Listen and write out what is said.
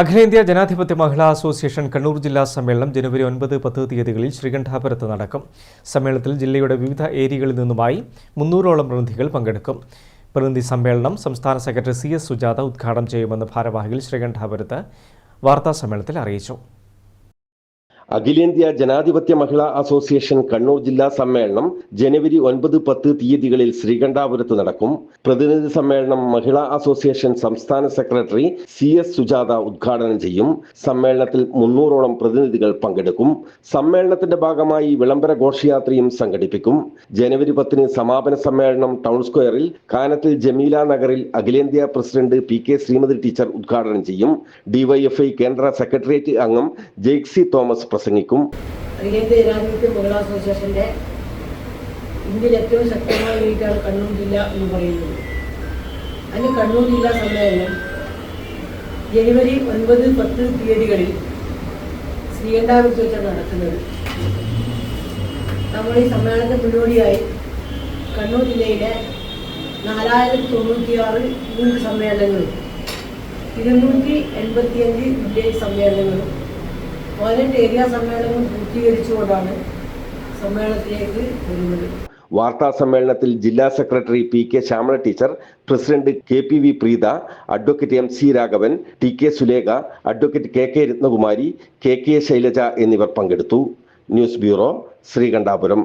അഖിലേന്ത്യാ ജനാധിപത്യ മഹിളാ അസോസിയേഷൻ കണ്ണൂർ ജില്ലാ സമ്മേളനം ജനുവരി ഒൻപത് പത്ത് തീയതികളിൽ ശ്രീകണ്ഠാപുരത്ത് നടക്കും. സമ്മേളനത്തിൽ ജില്ലയുടെ വിവിധ ഏരിയകളിൽ നിന്നുമായി മുന്നൂറോളം പ്രതിനിധികൾ പങ്കെടുക്കും. പ്രതിനിധി സമ്മേളനം സംസ്ഥാന സെക്രട്ടറി സി എസ് സുജാത ഉദ്ഘാടനം ചെയ്യുമെന്ന് ഭാരവാഹികൾ ശ്രീകണ്ഠാപുരത്ത് വാർത്താ സമ്മേളനത്തിൽ അറിയിച്ചു. അഖിലേന്ത്യാ ജനാധിപത്യ മഹിളാ അസോസിയേഷൻ കണ്ണൂർ ജില്ലാ സമ്മേളനം ജനുവരി ഒൻപത് പത്ത് തീയതികളിൽ ശ്രീകണ്ഠാപുരത്ത് നടക്കും. പ്രതിനിധി സമ്മേളനം മഹിളാ അസോസിയേഷൻ സംസ്ഥാന സെക്രട്ടറി സി എസ് സുജാത ഉദ്ഘാടനം ചെയ്യും. സമ്മേളനത്തിൽ മുന്നൂറോളം പ്രതിനിധികൾ പങ്കെടുക്കും. സമ്മേളനത്തിന്റെ ഭാഗമായി വിളംബര ഘോഷയാത്രയും സംഘടിപ്പിക്കും. ജനുവരി പത്തിന് സമാപന സമ്മേളനം ടൗൺ സ്ക്വയറിൽ കാനത്തിൽ ജമീല നഗറിൽ അഖിലേന്ത്യാ president P K Sreemathi teacher ഉദ്ഘാടനം ചെയ്യും. ഡിവൈഎഫ്ഐ കേന്ദ്ര സെക്രട്ടേറിയറ്റ് അംഗം ജെയ്ക്സി തോമസ് പ്രസംഗിക്കും. അസോസിയേഷന്റെ ഇന്ത്യയിൽ ഏറ്റവും ശക്തമായ യൂണിറ്റാണ് കണ്ണൂർ ജില്ല എന്ന് പറയുന്നത്. അതിന് കണ്ണൂർ ജില്ലാ സമ്മേളനം ജനുവരി ഒൻപത് പത്ത് തീയതികളിൽ ശ്രീകണ്ഠാപുരത്ത് വെച്ചാണ് നടക്കുന്നത്. നമ്മൾ ഈ സമ്മേളനത്തിന് മുന്നോടിയായി കണ്ണൂർ ജില്ലയിലെ നാലായിരത്തി തൊണ്ണൂറ്റിയാറ് യൂണിറ്റ് സമ്മേളനങ്ങളും ഇരുന്നൂറ്റി എൺപത്തിയഞ്ച് വില്ലേജ് സമ്മേളനങ്ങളും സമ്മേളനത്തിലേക്ക് വാർത്താ സമ്മേളനത്തിൽ ജില്ലാ secretary P K Shyamala teacher president K P V Preetha advocate M C Raghavan T K Sulekha advocate K K Rathnakumari K K Shailaja എന്നിവർ പങ്കെടുത്തു. News bureau Sreekandapuram.